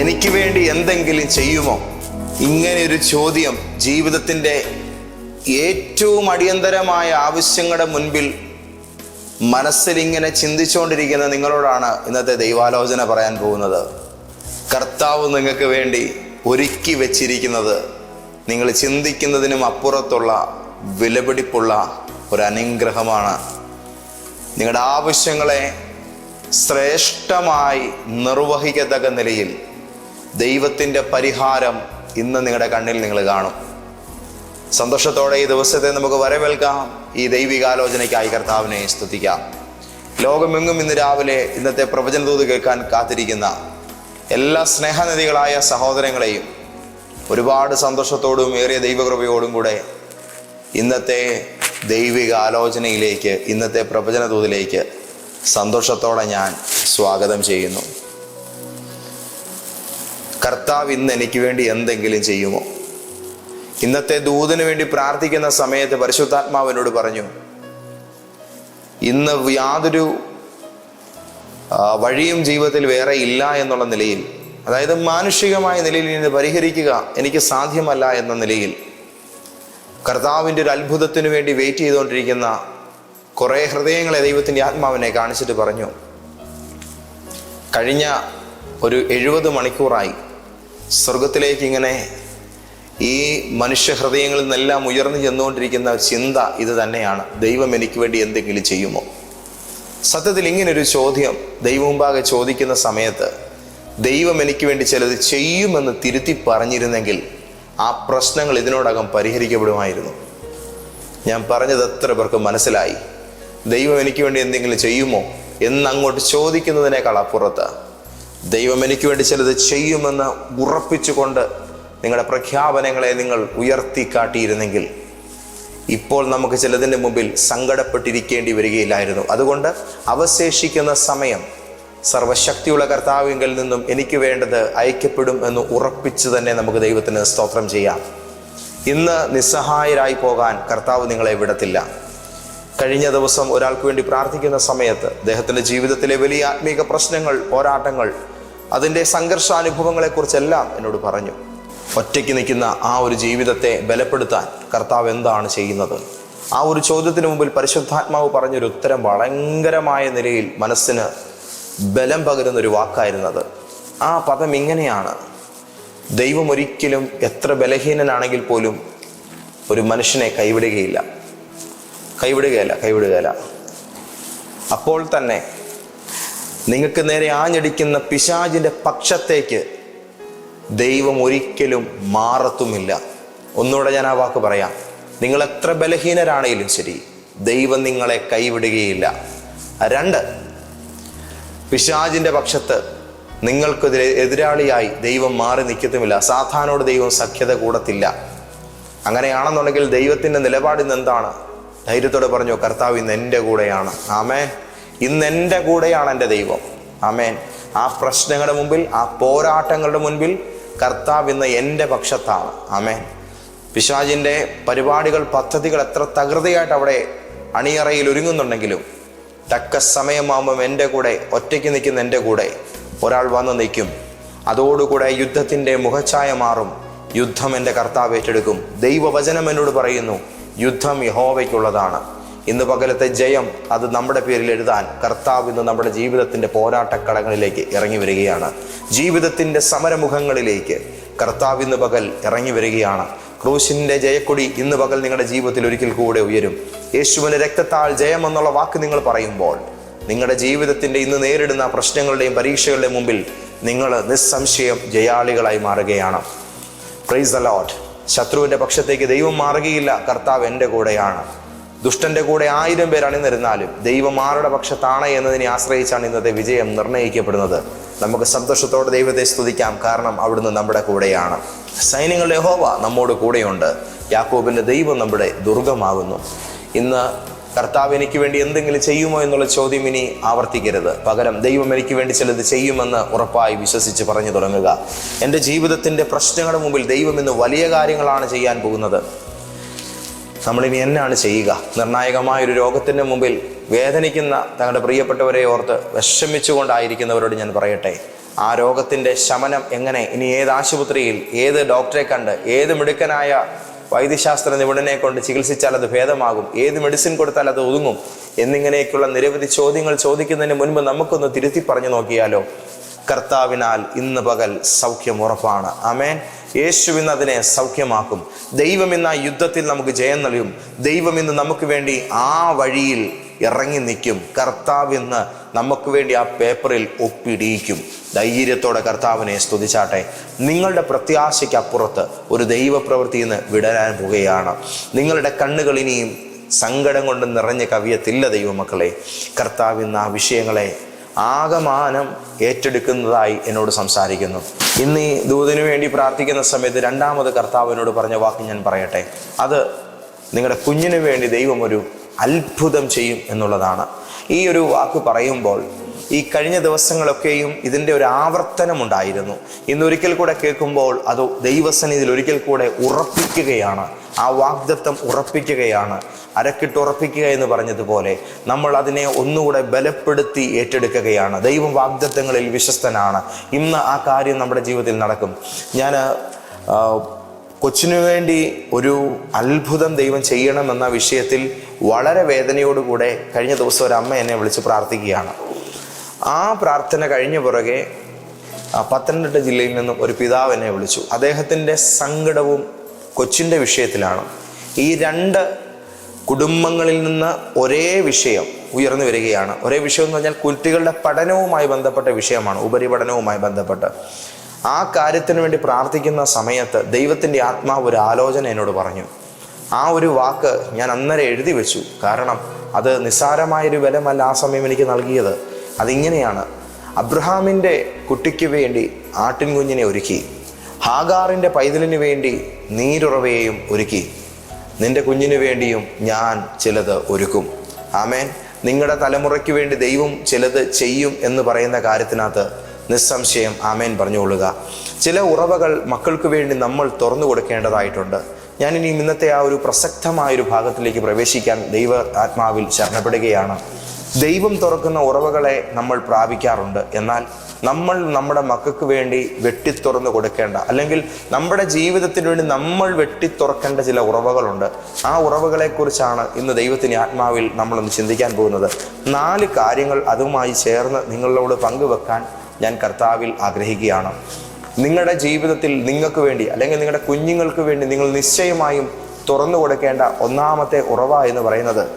എനിക്ക് വേണ്ടി എന്തെങ്കിലും ചെയ്യുമോ? ഇങ്ങനെ ഒരു ചോദ്യം ജീവിതത്തിന്റെ ഏറ്റവും അടിയന്തരമായ ആവശ്യങ്ങളുടെ മുൻപിൽ മനസ്സിലിങ്ങനെ ചിന്തിച്ചുകൊണ്ടിരിക്കുന്ന നിങ്ങളോടാണ് ഇന്നത്തെ ദൈവാലോചന പറയാൻ പോകുന്നത്. കർത്താവ് നിങ്ങൾക്ക് വേണ്ടി ഒരുക്കി വച്ചിരിക്കുന്നത് നിങ്ങൾ ചിന്തിക്കുന്നതിനും അപ്പുറത്തുള്ള വിലപിടിപ്പുള്ള ഒരു അനുഗ്രഹമാണ്. നിങ്ങളുടെ ആവശ്യങ്ങളെ ശ്രേഷ്ഠമായി നിർവഹിക്കത്തക്ക നിലയിൽ ദൈവത്തിന്റെ പരിഹാരം ഇന്ന് നിങ്ങളുടെ കണ്ണിൽ നിങ്ങൾ കാണും. സന്തോഷത്തോടെ ഈ ദിവസത്തെ നമുക്ക് വരവേൽക്കാം. ഈ ദൈവികാലോചനയ്ക്കായി കർത്താവിനെ സ്തുതിക്കാം. ലോകമെങ്ങും ഇന്ന് രാവിലെ ഇന്നത്തെ പ്രവചനതൂത് കേൾക്കാൻ കാത്തിരിക്കുന്ന എല്ലാ സ്നേഹനിധികളായ സഹോദരങ്ങളെയും ഒരുപാട് സന്തോഷത്തോടും ഏറിയ ദൈവകൃപയോടും കൂടെ ഇന്നത്തെ ദൈവിക ആലോചനയിലേക്ക് ഇന്നത്തെ പ്രവചനതൂതിലേക്ക് സന്തോഷത്തോടെ ഞാൻ സ്വാഗതം ചെയ്യുന്നു. കർത്താവ് ഇന്ന് എനിക്ക് വേണ്ടി എന്തെങ്കിലും ചെയ്യുമോ? ഇന്നത്തെ ദൂതന് വേണ്ടി പ്രാർത്ഥിക്കുന്ന സമയത്ത് പരിശുദ്ധാത്മാവിനോട് പറഞ്ഞു ഇന്ന് യാതൊരു വഴിയും ജീവിതത്തിൽ വേറെ ഇല്ല എന്നുള്ള നിലയിൽ അതായത് മാനുഷികമായ നിലയിൽ ഇത് പരിഹരിക്കുക എനിക്ക് സാധ്യമല്ല എന്ന നിലയിൽ കർത്താവിന്റെ ഒരു അത്ഭുതത്തിന് വേണ്ടി വെയിറ്റ് ചെയ്തുകൊണ്ടിരിക്കുന്ന കുറേ ഹൃദയങ്ങളെ ദൈവത്തിന്റെ ആത്മാവിനെ കാണിച്ചിട്ട് പറഞ്ഞു കഴിഞ്ഞ ഒരു എഴുപത് മണിക്കൂറായി സ്വർഗത്തിലേക്ക് ഇങ്ങനെ ഈ മനുഷ്യ ഹൃദയങ്ങളിൽ നിന്നെല്ലാം ഉയർന്നു ചെന്നുകൊണ്ടിരിക്കുന്ന ചിന്ത ഇത് തന്നെയാണ്. ദൈവം എനിക്ക് വേണ്ടി എന്തെങ്കിലും ചെയ്യുമോ? സത്യത്തിൽ ഇങ്ങനൊരു ചോദ്യം ദൈവമുമ്പാകെ ചോദിക്കുന്ന സമയത്ത് ദൈവം എനിക്ക് വേണ്ടി ചിലത് ചെയ്യുമെന്ന് തിരുത്തി പറഞ്ഞിരുന്നെങ്കിൽ ആ പ്രശ്നങ്ങൾ ഇതിനോടകം പരിഹരിക്കപ്പെടുമായിരുന്നു. ഞാൻ പറഞ്ഞത് എത്ര പേർക്ക് മനസ്സിലായി. ദൈവം എനിക്ക് വേണ്ടി എന്തെങ്കിലും ചെയ്യുമോ എന്നങ്ങോട്ട് ചോദിക്കുന്നതിനേക്കാൾ അപ്പുറത്ത് ദൈവം എനിക്ക് വേണ്ടി ചിലത് ചെയ്യുമെന്ന് ഉറപ്പിച്ചുകൊണ്ട് നിങ്ങളുടെ പ്രഖ്യാപനങ്ങളെ നിങ്ങൾ ഉയർത്തി കാട്ടിയിരുന്നെങ്കിൽ ഇപ്പോൾ നമുക്ക് ചിലതിന്റെ മുമ്പിൽ സങ്കടപ്പെട്ടിരിക്കേണ്ടി വരികയില്ലായിരുന്നു. അതുകൊണ്ട് അവശേഷിക്കുന്ന സമയം സർവശക്തിയുള്ള കർത്താവിങ്കിൽ നിന്നും എനിക്ക് വേണ്ടത് അയക്കപ്പെടും എന്ന് ഉറപ്പിച്ച് തന്നെ നമുക്ക് ദൈവത്തിന് സ്തോത്രം ചെയ്യാം. ഇന്ന് നിസ്സഹായരായി പോകാൻ കർത്താവ് നിങ്ങളെ വിടത്തില്ല. കഴിഞ്ഞ ദിവസം ഒരാൾക്ക് വേണ്ടി പ്രാർത്ഥിക്കുന്ന സമയത്ത് അദ്ദേഹത്തിന്റെ ജീവിതത്തിലെ വലിയ ആത്മീക പ്രശ്നങ്ങൾ പോരാട്ടങ്ങൾ അതിന്റെ സംഘർഷാനുഭവങ്ങളെക്കുറിച്ചെല്ലാം എന്നോട് പറഞ്ഞു. ഒറ്റയ്ക്ക് നിൽക്കുന്ന ആ ഒരു ജീവിതത്തെ ബലപ്പെടുത്താൻ കർത്താവ് എന്താണ് ചെയ്യുന്നത്? ആ ഒരു ചോദ്യത്തിന് മുമ്പിൽ പരിശുദ്ധാത്മാവ് പറഞ്ഞൊരു ഉത്തരം ഭയങ്കരമായ നിലയിൽ മനസ്സിന് ബലം പകരുന്ന ഒരു വാക്കായിരുന്നത്. ആ പദം ഇങ്ങനെയാണ്. ദൈവം ഒരിക്കലും എത്ര ബലഹീനനാണെങ്കിൽ പോലും ഒരു മനുഷ്യനെ കൈവിടുകയില്ല. കൈവിടുകയല്ല കൈവിടുകയല്ല. അപ്പോൾ തന്നെ നിങ്ങൾക്ക് നേരെ ആഞ്ഞടിക്കുന്ന പിശാചിന്റെ പക്ഷത്തേക്ക് ദൈവം ഒരിക്കലും മാറത്തുമില്ല. ഒന്നുകൂടെ ഞാൻ ആ വാക്ക് പറയാം. നിങ്ങൾ എത്ര ബലഹീനരാണെങ്കിലും ശരി ദൈവം നിങ്ങളെ കൈവിടുകയില്ല. രണ്ട് പിശാചിന്റെ പക്ഷത്ത് നിങ്ങൾക്ക് എതിരാളിയായി ദൈവം മാറി നിൽക്കത്തുമില്ല. സാധാനോട് ദൈവം സഖ്യത കൂടത്തില്ല. അങ്ങനെയാണെന്നുണ്ടെങ്കിൽ ദൈവത്തിന്റെ നിലപാടിൽ നിന്ന് എന്താണ് ധൈര്യത്തോടെ പറഞ്ഞു കർത്താവ് ഇന്ന് എന്റെ കൂടെയാണ്. ആമേൻ. ഇന്ന് എന്റെ കൂടെയാണ് എന്റെ ദൈവം. ആമേൻ. ആ പ്രശ്നങ്ങളുടെ മുമ്പിൽ ആ പോരാട്ടങ്ങളുടെ മുൻപിൽ കർത്താവ് ഇന്ന് എന്റെ പക്ഷത്താണ്. ആമേൻ. പിശാജിന്റെ പരിപാടികൾ പദ്ധതികൾ എത്ര തകൃതിയായിട്ട് അവിടെ അണിയറയിൽ ഒരുങ്ങുന്നുണ്ടെങ്കിലും തക്ക സമയമാകുമ്പം എന്റെ കൂടെ ഒറ്റയ്ക്ക് നിൽക്കുന്ന എന്റെ കൂടെ ഒരാൾ വന്ന് നിൽക്കും. അതോടുകൂടെ യുദ്ധത്തിന്റെ മുഖച്ഛായ മാറും. യുദ്ധം എന്റെ കർത്താവ് ഏറ്റെടുക്കും. ദൈവവചനം എന്നോട് പറയുന്നു യുദ്ധം യഹോവയ്ക്കുള്ളതാണ്. ഇന്ന് പകലത്തെ ജയം അത് നമ്മുടെ പേരിൽ എഴുതാൻ കർത്താവ് ഇന്ന് നമ്മുടെ ജീവിതത്തിന്റെ പോരാട്ടക്കളങ്ങളിലേക്ക് ഇറങ്ങി വരികയാണ്. ജീവിതത്തിന്റെ സമരമുഖങ്ങളിലേക്ക് കർത്താവ് ഇന്ന് പകൽ ഇറങ്ങി വരികയാണ്. ക്രൂശിന്റെ ജയക്കൊടി ഇന്ന് പകൽ നിങ്ങളുടെ ജീവിതത്തിൽ ഒരിക്കൽ കൂടെ ഉയരും. യേശുവിന്റെ രക്തത്താൽ ജയം എന്നുള്ള വാക്ക് നിങ്ങൾ പറയുമ്പോൾ നിങ്ങളുടെ ജീവിതത്തിന്റെ ഇന്ന് നേരിടുന്ന പ്രശ്നങ്ങളുടെയും പരീക്ഷകളുടെയും മുമ്പിൽ നിങ്ങൾ നിസ്സംശയം ജയാളികളായി മാറുകയാണ്. പ്രൈസ് ലോഡ് ശത്രുവിന്റെ പക്ഷത്തേക്ക് ദൈവം മാറുകയില്ല. കർത്താവ് എന്റെ കൂടെയാണ്. ദുഷ്ടന്റെ കൂടെ ആയിരം പേർ അണിനിരുന്നാലും ദൈവം ആരുടെ പക്ഷത്താണ് എന്നതിനെ ആശ്രയിച്ചാണ് ഇന്നത്തെ വിജയം നിർണയിക്കപ്പെടുന്നത് നമുക്ക് സന്തോഷത്തോടെ ദൈവത്തെ സ്തുതിക്കാം. കാരണം അവിടുന്ന് നമ്മുടെ കൂടെയാണ്. സൈന്യങ്ങളുടെ ഹോവ നമ്മോട് കൂടെയുണ്ട്. യാക്കോബിന്റെ ദൈവം നമ്മുടെ ദുർഗമാകുന്നു. ഇന്ന് കർത്താവ് എനിക്ക് വേണ്ടി എന്തെങ്കിലും ചെയ്യുമോ എന്നുള്ള ചോദ്യം ഇനി ആവർത്തിക്കരുത്. പകരം ദൈവം എനിക്ക് വേണ്ടി ചിലത് ചെയ്യുമെന്ന് ഉറപ്പായി വിശ്വസിച്ച് പറഞ്ഞു തുടങ്ങുക. എന്റെ ജീവിതത്തിന്റെ പ്രശ്നങ്ങളുടെ മുമ്പിൽ ദൈവം ഇന്ന് വലിയ കാര്യങ്ങളാണ് ചെയ്യാൻ പോകുന്നത്. നമ്മളിനി എന്നാണ് ചെയ്യുക? നിർണായകമായ ഒരു രോഗത്തിന്റെ മുമ്പിൽ വേദനിക്കുന്ന തങ്ങളുടെ പ്രിയപ്പെട്ടവരെ ഓർത്ത് വിഷമിച്ചുകൊണ്ടായിരിക്കുന്നവരോട് ഞാൻ പറയട്ടെ. ആ രോഗത്തിന്റെ ശമനം എങ്ങനെ? ഇനി ഏത് ആശുപത്രിയിൽ ഏത് ഡോക്ടറെ കണ്ട് ഏത് മിടുക്കനായ വൈദ്യശാസ്ത്ര നിപുണനെ കൊണ്ട് ചികിത്സിച്ചാൽ അത് ഭേദമാകും? ഏത് മെഡിസിൻ കൊടുത്താൽ അത് ഒതുങ്ങും? എന്നിങ്ങനെയൊക്കെയുള്ള നിരവധി ചോദ്യങ്ങൾ ചോദിക്കുന്നതിന് മുൻപ് നമുക്കൊന്ന് തിരുത്തി പറഞ്ഞു നോക്കിയാലോ? കർത്താവിനാൽ ഇന്ന് പകൽ സൗഖ്യം ഉറപ്പാണ്. അമേൻ യേശു ഇന്ന് അതിനെ സൗഖ്യമാക്കും. ദൈവം ഇന്ന് ആ യുദ്ധത്തിൽ നമുക്ക് ജയം നൽകും. ദൈവം ഇന്ന് നമുക്ക് വേണ്ടി ആ വഴിയിൽ ഇറങ്ങി നിൽക്കും. കർത്താവ് ഇന്ന് നമുക്ക് വേണ്ടി ആ പേപ്പറിൽ ഒപ്പിടിയിക്കും. ധൈര്യത്തോടെ കർത്താവിനെ സ്തുതിച്ചാട്ടെ. നിങ്ങളുടെ പ്രത്യാശയ്ക്ക് അപ്പുറത്ത് ഒരു ദൈവപ്രവൃത്തി ഇന്ന് വിടരാൻ പോവുകയാണ് നിങ്ങളുടെ കണ്ണുകൾ ഇനിയും സങ്കടം കൊണ്ട് നിറഞ്ഞ കവിയത്തില്ല ദൈവമക്കളെ. കർത്താവ് ഇന്ന് ആ വിഷയങ്ങളെ ആകമാനം ഏറ്റെടുക്കുന്നതായി എന്നോട് സംസാരിക്കുന്നു. ഇന്ന് ഈ ദൂതിനു വേണ്ടി പ്രാർത്ഥിക്കുന്ന സമയത്ത് രണ്ടാമത് കർത്താവിനോട് പറഞ്ഞ വാക്ക് ഞാൻ പറയട്ടെ. അത് നിങ്ങളുടെ കുഞ്ഞിനു വേണ്ടി ദൈവം ഒരു അത്ഭുതം ചെയ്യും എന്നുള്ളതാണ്. ഈ ഒരു വാക്ക് പറയുമ്പോൾ ഈ കഴിഞ്ഞ ദിവസങ്ങളൊക്കെയും ഇതിന്റെ ഒരു ആവർത്തനമുണ്ടായിരുന്നു. ഇന്നൊരിക്കൽ കൂടെ കേൾക്കുമ്പോൾ അത് ദൈവസന്നിധിയിൽ ഒരിക്കൽ കൂടെ ഉറപ്പിക്കുകയാണ്. ആ വാഗ്ദത്തം ഉറപ്പിക്കുകയാണ്. അരക്കിട്ട് ഉറപ്പിക്കുക എന്ന് പറഞ്ഞതുപോലെ നമ്മൾ അതിനെ ഒന്നുകൂടെ ബലപ്പെടുത്തി ഏറ്റെടുക്കുകയാണ്. ദൈവം വാഗ്ദത്തങ്ങളിൽ വിശ്വസ്തനാണ്. ഇന്ന് ആ കാര്യം നമ്മുടെ ജീവിതത്തിൽ നടക്കും. ഞാൻ കൊച്ചിനു വേണ്ടി ഒരു അത്ഭുതം ദൈവം ചെയ്യണമെന്ന വിഷയത്തിൽ വളരെ വേദനയോടുകൂടെ കഴിഞ്ഞ ദിവസം ഒരു അമ്മ എന്നെ വിളിച്ച് പ്രാർത്ഥിക്കുകയാണ്. ആ പ്രാർത്ഥന കഴിഞ്ഞ പുറകെ പത്തനംതിട്ട ജില്ലയിൽ നിന്നും ഒരു പിതാവ് എന്നെ വിളിച്ചു. അദ്ദേഹത്തിന്റെ സങ്കടവും കൊച്ചിന്റെ വിഷയത്തിലാണ്. ഈ രണ്ട് കുടുംബങ്ങളിൽ നിന്ന് ഒരേ വിഷയം ഉയർന്നു വരികയാണ്. ഒരേ വിഷയം എന്ന് പറഞ്ഞാൽ കുട്ടികളുടെ പഠനവുമായി ബന്ധപ്പെട്ട വിഷയമാണ് ഉപരിപഠനവുമായി ബന്ധപ്പെട്ട്. ആ കാര്യത്തിന് വേണ്ടി പ്രാർത്ഥിക്കുന്ന സമയത്ത് ദൈവത്തിന്റെ ആത്മാവ് ഒരു ആലോചന എന്നോട് പറഞ്ഞു. ആ ഒരു വാക്ക് ഞാൻ അന്നേരം എഴുതി വെച്ചു. കാരണം അത് നിസ്സാരമായൊരു ബലമല്ല ആ സമയം എനിക്ക് നൽകിയത്. അതിങ്ങനെയാണ്. അബ്രഹാമിന്റെ കുട്ടിക്ക് വേണ്ടി ആട്ടിൻകുഞ്ഞിനെ ഒരുക്കി. ഹാഗാറിന്റെ പൈതലിന് വേണ്ടി നീരുറവയെയും ഒരുക്കി. നിന്റെ കുഞ്ഞിന് വേണ്ടിയും ഞാൻ ചിലത് ഒരുക്കും. ആമേൻ. നിങ്ങളുടെ തലമുറയ്ക്ക് വേണ്ടി ദൈവം ചിലത് ചെയ്യും എന്ന് പറയുന്ന കാര്യത്തിനകത്ത് നിസ്സംശയം ആമേൻ പറഞ്ഞുകൊള്ളുക. ചില ഉറവകൾ മക്കൾക്ക് വേണ്ടി നമ്മൾ തുറന്നു കൊടുക്കേണ്ടതായിട്ടുണ്ട്. ഞാനിനി ഇന്നത്തെ ആ ഒരു പ്രസക്തമായ ഒരു ഭാഗത്തിലേക്ക് പ്രവേശിക്കാൻ ദൈവ ആത്മാവിൽ ശരണപ്പെടുകയാണ്. ദൈവം തുറക്കുന്ന ഉറവകളെ നമ്മൾ പ്രാപിക്കാറുണ്ട്. എന്നാൽ നമ്മൾ നമ്മുടെ മക്കൾക്ക് വേണ്ടി വെട്ടിത്തുറന്ന് കൊടുക്കേണ്ട അല്ലെങ്കിൽ നമ്മുടെ ജീവിതത്തിന് വേണ്ടി നമ്മൾ വെട്ടിത്തുറക്കേണ്ട ചില ഉറവകളുണ്ട്. ആ ഉറവകളെക്കുറിച്ചാണ് ഇന്ന് ദൈവത്തിന് ആത്മാവിൽ നമ്മളൊന്ന് ചിന്തിക്കാൻ പോകുന്നത്. നാല് കാര്യങ്ങൾ അതുമായി ചേർന്ന് നിങ്ങളോട് പങ്കുവെക്കാൻ ഞാൻ കർത്താവിൽ ആഗ്രഹിക്കുകയാണ്. നിങ്ങളുടെ ജീവിതത്തിൽ നിങ്ങൾക്ക് വേണ്ടി അല്ലെങ്കിൽ നിങ്ങളുടെ കുഞ്ഞുങ്ങൾക്ക് വേണ്ടി നിങ്ങൾ നിശ്ചയമായും തുറന്നു കൊടുക്കേണ്ട ഒന്നാമത്തെ ഉറവ എന്ന് പറയുന്നത്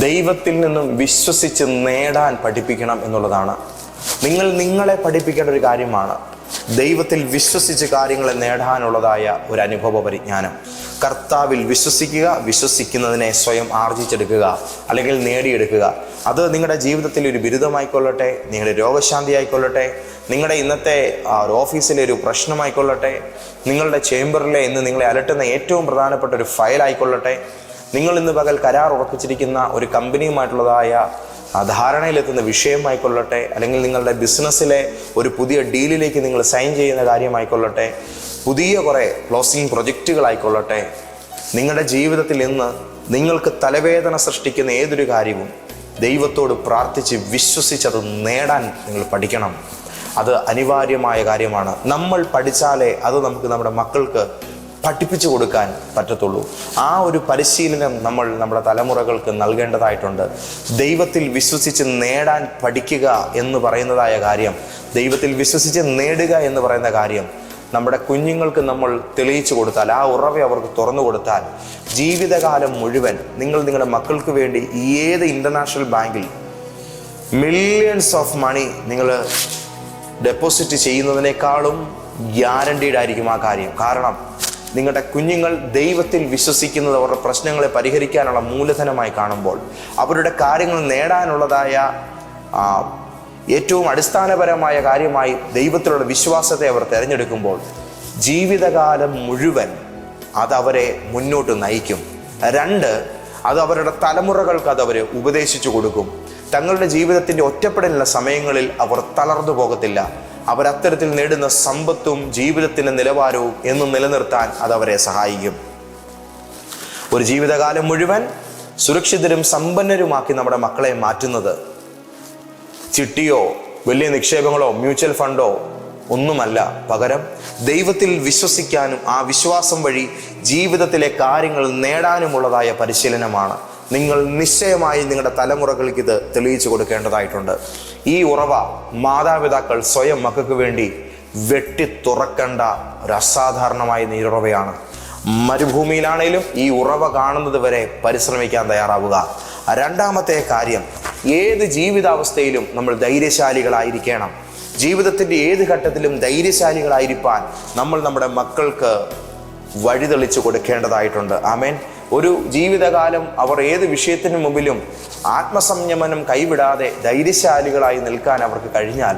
ദൈവത്തിൽ നിന്നും വിശ്വസിച്ച് നേടാൻ പഠിപ്പിക്കണം എന്നുള്ളതാണ്. നിങ്ങൾ നിങ്ങളെ പഠിപ്പിക്കേണ്ട ഒരു കാര്യമാണ്. ദൈവത്തിൽ വിശ്വസിച്ച് കാര്യങ്ങളെ നേടാനുള്ളതായ ഒരു അനുഭവ പരിജ്ഞാനം. കർത്താവിൽ വിശ്വസിക്കുക വിശ്വസിക്കുന്നതിനെ സ്വയം ആർജിച്ചെടുക്കുക അല്ലെങ്കിൽ നേടിയെടുക്കുക. അത് നിങ്ങളുടെ ജീവിതത്തിൽ ഒരു ബിരുദമായിക്കൊള്ളട്ടെ നിങ്ങളുടെ രോഗശാന്തി ആയിക്കൊള്ളട്ടെ നിങ്ങളുടെ ഇന്നത്തെ ഒരു ഓഫീസിലെ ഒരു പ്രശ്നമായിക്കൊള്ളട്ടെ നിങ്ങളുടെ ചേംബറിലെ ഇന്ന് നിങ്ങളെ അലട്ടുന്ന ഏറ്റവും പ്രധാനപ്പെട്ട ഒരു ഫയൽ ആയിക്കൊള്ളട്ടെ നിങ്ങൾ ഇന്ന് പകൽ കരാർ ഉറപ്പിച്ചിരിക്കുന്ന ഒരു കമ്പനിയുമായിട്ടുള്ളതായ ധാരണയിലെത്തുന്ന വിഷയമായിക്കൊള്ളട്ടെ അല്ലെങ്കിൽ നിങ്ങളുടെ ബിസിനസ്സിലെ ഒരു പുതിയ ഡീലിലേക്ക് നിങ്ങൾ സൈൻ ചെയ്യുന്ന കാര്യമായിക്കൊള്ളട്ടെ പുതിയ കുറേ ക്ലോസിംഗ് പ്രൊജക്റ്റുകളായിക്കൊള്ളട്ടെ നിങ്ങളുടെ ജീവിതത്തിൽ ഇന്ന് നിങ്ങൾക്ക് തലവേദന സൃഷ്ടിക്കുന്ന ഏതൊരു കാര്യവും ദൈവത്തോട് പ്രാർത്ഥിച്ച് വിശ്വസിച്ചത് നേടാൻ നിങ്ങൾ പഠിക്കണം. അത് അനിവാര്യമായ കാര്യമാണ്. നമ്മൾ പഠിച്ചാലേ അത് നമുക്ക് നമ്മുടെ മക്കൾക്ക് പഠിപ്പിച്ചു കൊടുക്കാൻ പറ്റത്തുള്ളൂ. ആ ഒരു പരിശീലനം നമ്മൾ നമ്മുടെ തലമുറകൾക്ക് നൽകേണ്ടതായിട്ടുണ്ട്. ദൈവത്തിൽ വിശ്വസിച്ച് നേടാൻ പഠിക്കുക എന്ന് പറയുന്നതായ കാര്യം ദൈവത്തിൽ വിശ്വസിച്ച് നേടുക എന്ന് പറയുന്ന കാര്യം നമ്മുടെ കുഞ്ഞുങ്ങൾക്ക് നമ്മൾ തെളിയിച്ചു കൊടുത്താൽ ആ ഉറവ അവർക്ക് തുറന്നു കൊടുത്താൽ ജീവിതകാലം മുഴുവൻ നിങ്ങൾ നിങ്ങളുടെ മക്കൾക്ക് വേണ്ടി ഏത് ഇന്റർനാഷണൽ ബാങ്കിൽ മില്യൺസ് ഓഫ് മണി നിങ്ങൾ ഡെപ്പോസിറ്റ് ചെയ്യുന്നതിനേക്കാളും ഗ്യാരണ്ടീഡ് ആയിരിക്കും ആ കാര്യം. കാരണം നിങ്ങളുടെ കുഞ്ഞുങ്ങൾ ദൈവത്തിൽ വിശ്വസിക്കുന്നത് അവരുടെ പ്രശ്നങ്ങളെ പരിഹരിക്കാനുള്ള മൂലധനമായി കാണുമ്പോൾ അവരുടെ കാര്യങ്ങൾ നേടാനുള്ളതായ ഏറ്റവും അടിസ്ഥാനപരമായ കാര്യമായി ദൈവത്തിലുള്ള വിശ്വാസത്തെ അവർ തിരഞ്ഞെടുക്കുമ്പോൾ ജീവിതകാലം മുഴുവൻ അതവരെ അവരെ മുന്നോട്ട് നയിക്കും. രണ്ട് അത് അവരുടെ തലമുറകൾക്ക് അത് അവർ ഉപദേശിച്ചു കൊടുക്കും. തങ്ങളുടെ ജീവിതത്തിന്റെ ഒറ്റപ്പെടലുള്ള സമയങ്ങളിൽ അവർ തളർന്നു പോകത്തില്ല. അവർ അത്തരത്തിൽ നേടുന്ന സമ്പത്തും ജീവിതത്തിന്റെ നിലവാരവും എന്നും നിലനിർത്താൻ അത് അവരെ സഹായിക്കും. ഒരു ജീവിതകാലം മുഴുവൻ സുരക്ഷിതരും സമ്പന്നരുമാക്കി നമ്മുടെ മക്കളെ മാറ്റുന്നത് ചിട്ടിയോ വലിയ നിക്ഷേപങ്ങളോ മ്യൂച്വൽ ഫണ്ടോ ഒന്നുമല്ല. പകരം ദൈവത്തിൽ വിശ്വസിക്കാനും ആ വിശ്വാസം വഴി ജീവിതത്തിലെ കാര്യങ്ങൾ നേടാനുമുള്ളതായ പരിശീലനമാണ്. നിങ്ങൾ നിശ്ചയമായി നിങ്ങളുടെ തലമുറകൾക്ക് ഇത് തെളിയിച്ചു കൊടുക്കേണ്ടതായിട്ടുണ്ട്. ഈ ഉറവ മാതാപിതാക്കൾ സ്വയം മക്കൾക്ക് വേണ്ടി വെട്ടി തുറക്കേണ്ട ഒരു അസാധാരണമായ നീരുറവയാണ്. മരുഭൂമിയിലാണേലും ഈ ഉറവ കാണുന്നത് വരെ പരിശ്രമിക്കാൻ തയ്യാറാവുക. രണ്ടാമത്തെ കാര്യം ഏത് ജീവിതാവസ്ഥയിലും നമ്മൾ ധൈര്യശാലികളായിരിക്കണം. ജീവിതത്തിന്റെ ഏത് ഘട്ടത്തിലും ധൈര്യശാലികളായിരിക്കാൻ നമ്മൾ നമ്മുടെ മക്കൾക്ക് വഴിതെളിച്ചു കൊടുക്കേണ്ടതായിട്ടുണ്ട്. ആമേൻ. ഒരു ജീവിതകാലം അവർ ഏത് വിഷയത്തിന് മുമ്പിലും ആത്മസംയമനം കൈവിടാതെ ധൈര്യശാലികളായി നിൽക്കാൻ അവർക്ക് കഴിഞ്ഞാൽ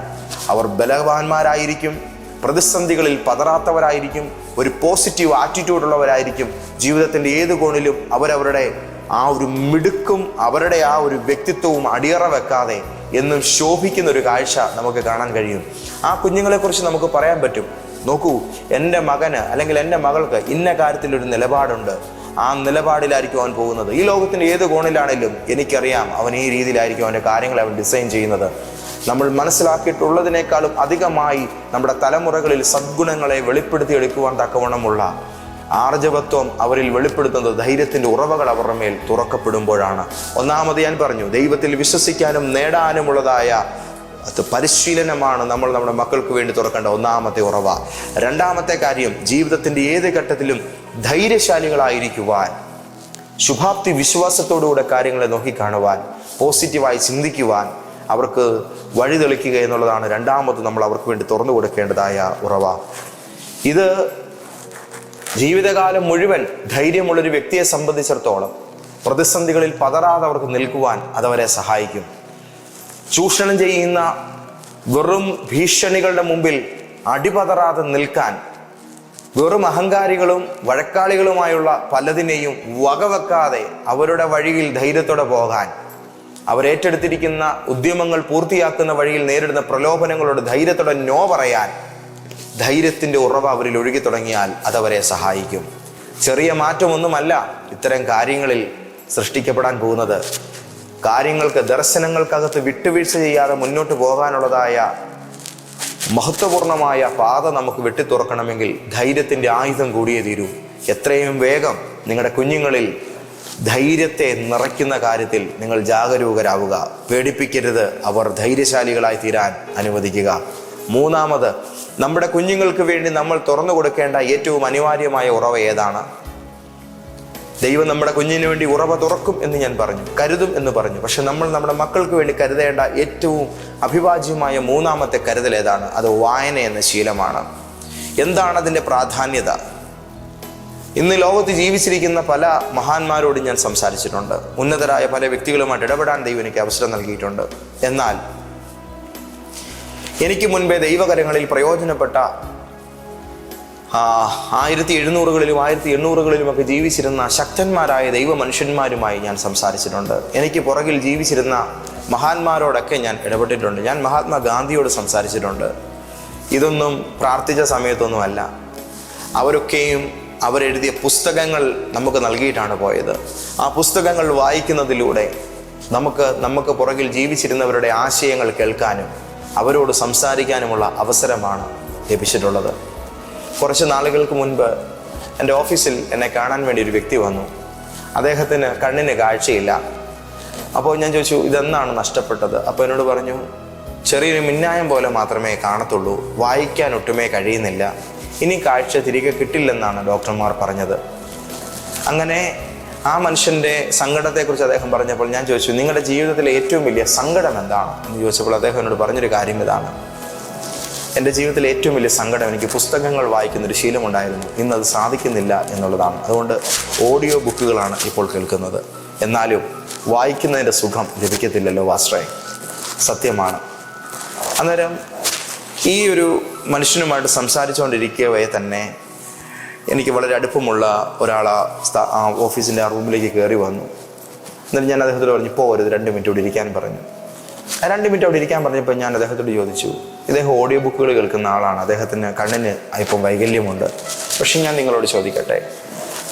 അവർ ബലവാന്മാരായിരിക്കും പ്രതിസന്ധികളിൽ പതറാത്തവരായിരിക്കും ഒരു പോസിറ്റീവ് ആറ്റിറ്റ്യൂഡ് ഉള്ളവരായിരിക്കും ജീവിതത്തിന്റെ ഏത് കോണിലും അവരവരുടെ ആ ഒരു മിടുക്കും അവരുടെ ആ ഒരു വ്യക്തിത്വവും അടിയറ വെക്കാതെ എന്നും ശോഭിക്കുന്ന ഒരു കാഴ്ച നമുക്ക് കാണാൻ കഴിയും. ആ കുഞ്ഞുങ്ങളെക്കുറിച്ച് നമുക്ക് പറയാൻ പറ്റും. നോക്കൂ എന്റെ മകന് അല്ലെങ്കിൽ എന്റെ മകൾക്ക് ഇന്ന കാര്യത്തിലൊരു നിലപാടുണ്ട്. ആ നിലപാടിലായിരിക്കും അവൻ പോകുന്നത്. ഈ ലോകത്തിന്റെ ഏത് കോണിലാണെങ്കിലും എനിക്കറിയാം അവൻ ഈ രീതിയിലായിരിക്കും അവന്റെ കാര്യങ്ങൾ അവൻ ഡിസൈൻ ചെയ്യുന്നത്. നമ്മൾ മനസ്സിലാക്കിയിട്ടുള്ളതിനേക്കാളും അധികമായി നമ്മുടെ തലമുറകളിൽ സദ്ഗുണങ്ങളെ വെളിപ്പെടുത്തിയെടുക്കുവാൻ തക്കവണ്ണമുള്ള ആർജവത്വം അവരിൽ വെളിപ്പെടുത്തുന്നത് ധൈര്യത്തിന്റെ ഉറവകൾ അവരുടെ മേൽ തുറക്കപ്പെടുമ്പോഴാണ്. ഒന്നാമത് ഞാൻ പറഞ്ഞു ദൈവത്തിൽ വിശ്വസിക്കാനും നേടാനുമുള്ളതായ അത് പരിശീലനമാണ് നമ്മൾ നമ്മുടെ മക്കൾക്ക് വേണ്ടി തുറക്കേണ്ട ഒന്നാമത്തെ ഉറവ. രണ്ടാമത്തെ കാര്യം ജീവിതത്തിന്റെ ഏത് ഘട്ടത്തിലും ധൈര്യശാലികളായിരിക്കുവാൻ ശുഭാപ്തി വിശ്വാസത്തോടുകൂടെ കാര്യങ്ങളെ നോക്കിക്കാണുവാൻ പോസിറ്റീവായി ചിന്തിക്കുവാൻ അവർക്ക് വഴി തെളിക്കുക എന്നുള്ളതാണ് രണ്ടാമത് നമ്മൾ അവർക്ക് വേണ്ടി തുറന്നു കൊടുക്കേണ്ടതായ ഉറവ. ഇത് ജീവിതകാലം മുഴുവൻ ധൈര്യമുള്ളൊരു വ്യക്തിയെ സംബന്ധിച്ചിടത്തോളം പ്രതിസന്ധികളിൽ പതറാതെ അവർക്ക് നിൽക്കുവാൻ അതവരെ സഹായിക്കും. ചൂഷണം ചെയ്യുന്ന വെറും ഭീഷണികളുടെ മുമ്പിൽ അടിപതറാതെ നിൽക്കാൻ വെറും അഹങ്കാരികളും വഴക്കാളികളുമായുള്ള പലതിനെയും വകവെക്കാതെ അവരുടെ വഴിയിൽ ധൈര്യത്തോടെ പോകാൻ അവരേറ്റെടുത്തിരിക്കുന്ന ഉദ്യമങ്ങൾ പൂർത്തിയാക്കുന്ന വഴിയിൽ നേരിടുന്ന പ്രലോഭനങ്ങളോട് ധൈര്യത്തോടെ നോ പറയാൻ ധൈര്യത്തിന്റെ ഉറവ അവരിൽ ഒഴുകി തുടങ്ങിയാൽ അതവരെ സഹായിക്കും. ചെറിയ മാറ്റമൊന്നുമല്ല ഇത്തരം കാര്യങ്ങളിൽ സൃഷ്ടിക്കപ്പെടാൻ പോകുന്നത്. കാര്യങ്ങൾക്ക് ദർശനങ്ങൾക്കകത്ത് വിട്ടുവീഴ്ച ചെയ്യാതെ മുന്നോട്ട് പോകാനുള്ളതായ മഹത്വപൂർണമായ പാത നമുക്ക് വെട്ടിത്തുറക്കണമെങ്കിൽ ധൈര്യത്തിന്റെ ആയുധം കൂടിയേ തീരൂ. എത്രയും വേഗം നിങ്ങളുടെ കുഞ്ഞുങ്ങളിൽ ധൈര്യത്തെ നിറയ്ക്കുന്ന കാര്യത്തിൽ നിങ്ങൾ ജാഗരൂകരാവുക. പേടിപ്പിക്കരുത് അവർ ധൈര്യശാലികളായി തീരാൻ അനുവദിക്കുക. മൂന്നാമത് നമ്മുടെ കുഞ്ഞുങ്ങൾക്ക് വേണ്ടി നമ്മൾ തുറന്നു കൊടുക്കേണ്ട ഏറ്റവും അനിവാര്യമായ ഉറവ ഏതാണ്? ദൈവം നമ്മുടെ കുഞ്ഞിന് വേണ്ടി ഉറവ തുറക്കും എന്ന് ഞാൻ പറഞ്ഞു കരുതും എന്ന് പറഞ്ഞു. പക്ഷെ നമ്മൾ നമ്മുടെ മക്കൾക്ക് വേണ്ടി കരുതേണ്ട ഏറ്റവും അഭിവാജ്യമായ മൂന്നാമത്തെ കരുതൽ ഏതാണ്? അത് വായന എന്ന ശീലമാണ്. എന്താണ് അതിന്റെ പ്രാധാന്യത? ഇന്ന് ലോകത്ത് ജീവിച്ചിരിക്കുന്ന പല മഹാന്മാരോടും ഞാൻ സംസാരിച്ചിട്ടുണ്ട്. ഉന്നതരായ പല വ്യക്തികളുമായിട്ട് ഇടപെടാൻ ദൈവം എനിക്ക് അവസരം നൽകിയിട്ടുണ്ട്. എന്നാൽ എനിക്ക് മുൻപേ ദൈവകരങ്ങളിൽ പ്രയോജനപ്പെട്ട ആയിരത്തി എഴുന്നൂറുകളിലും ആയിരത്തി എണ്ണൂറുകളിലുമൊക്കെ ജീവിച്ചിരുന്ന ശക്തന്മാരായ ദൈവ മനുഷ്യന്മാരുമായി ഞാൻ സംസാരിച്ചിട്ടുണ്ട്. എനിക്ക് പുറകിൽ ജീവിച്ചിരുന്ന മഹാന്മാരോടൊക്കെ ഞാൻ ഇടപെട്ടിട്ടുണ്ട്. ഞാൻ മഹാത്മാഗാന്ധിയോട് സംസാരിച്ചിട്ടുണ്ട്. ഇതൊന്നും പ്രാർത്ഥിച്ച സമയത്തൊന്നുമല്ല. അവരൊക്കെയും അവരെഴുതിയ പുസ്തകങ്ങൾ നമുക്ക് നൽകിയിട്ടാണ് പോയത്. ആ പുസ്തകങ്ങൾ വായിക്കുന്നതിലൂടെ നമുക്ക് നമുക്ക് പുറകിൽ ജീവിച്ചിരുന്നവരുടെ ആശയങ്ങൾ കേൾക്കാനും അവരോട് സംസാരിക്കാനുമുള്ള അവസരമാണ് ലഭിച്ചിട്ടുള്ളത്. കുറച്ച് നാളുകൾക്ക് മുൻപ് എന്റെ ഓഫീസിൽ എന്നെ കാണാൻ വേണ്ടി ഒരു വ്യക്തി വന്നു. അദ്ദേഹത്തിന് കണ്ണിന് കാഴ്ചയില്ല. അപ്പോൾ ഞാൻ ചോദിച്ചു ഇതെന്നാണ് നഷ്ടപ്പെട്ടത്? അപ്പോൾ എന്നോട് പറഞ്ഞു ചെറിയൊരു മിന്നായം പോലെ മാത്രമേ കാണത്തുള്ളൂ. വായിക്കാൻ ഒട്ടുമേ കഴിയുന്നില്ല. ഇനി കാഴ്ച തിരികെ കിട്ടില്ലെന്നാണ് ഡോക്ടർമാർ പറഞ്ഞത്. അങ്ങനെ ആ മനുഷ്യന്റെ സങ്കടത്തെക്കുറിച്ച് അദ്ദേഹം പറഞ്ഞപ്പോൾ ഞാൻ ചോദിച്ചു നിങ്ങളുടെ ജീവിതത്തിലെ ഏറ്റവും വലിയ സങ്കടം എന്താണ്? എന്ന് ചോദിച്ചപ്പോൾ അദ്ദേഹം എന്നോട് പറഞ്ഞൊരു കാര്യം ഇതാണ്. എന്റെ ജീവിതത്തിലെ ഏറ്റവും വലിയ സങ്കടം എനിക്ക് പുസ്തകങ്ങൾ വായിക്കുന്ന ഒരു ശീലമുണ്ടായിരുന്നു. ഇന്ന് അത് സാധിക്കുന്നില്ല എന്നുള്ളതാണ്. അതുകൊണ്ട് ഓഡിയോ ബുക്കുകളാണ് ഇപ്പോൾ കേൾക്കുന്നത്. എന്നാലും വായിക്കുന്നതിന്റെ സുഖം ലഭിക്കത്തില്ലല്ലോ വാസ്ത്രേ സത്യമാണ്. അന്നേരം ഈ ഒരു മനുഷ്യനുമായിട്ട് സംസാരിച്ചുകൊണ്ടിരിക്കവേ തന്നെ എനിക്ക് വളരെ അടുപ്പമുള്ള ഒരാൾ ആ ഓഫീസിന്റെ ആ റൂമിലേക്ക് കയറി വന്നു. എന്നിട്ട് ഞാൻ അദ്ദേഹത്തോട് പറഞ്ഞു പോരുത് രണ്ട് മിനിറ്റ് ഇവിടെ ഇരിക്കാൻ പറഞ്ഞു. ആ രണ്ട് മിനിറ്റ് അവിടെ ഇരിക്കാൻ പറഞ്ഞപ്പോൾ ഞാൻ അദ്ദേഹത്തോട് ചോദിച്ചു ഇദ്ദേഹം ഓഡിയോ ബുക്കുകൾ കേൾക്കുന്ന ആളാണ്. അദ്ദേഹത്തിന് കണ്ണിന് ഇപ്പം വൈകല്യമുണ്ട്. പക്ഷെ ഞാൻ നിങ്ങളോട് ചോദിക്കട്ടെ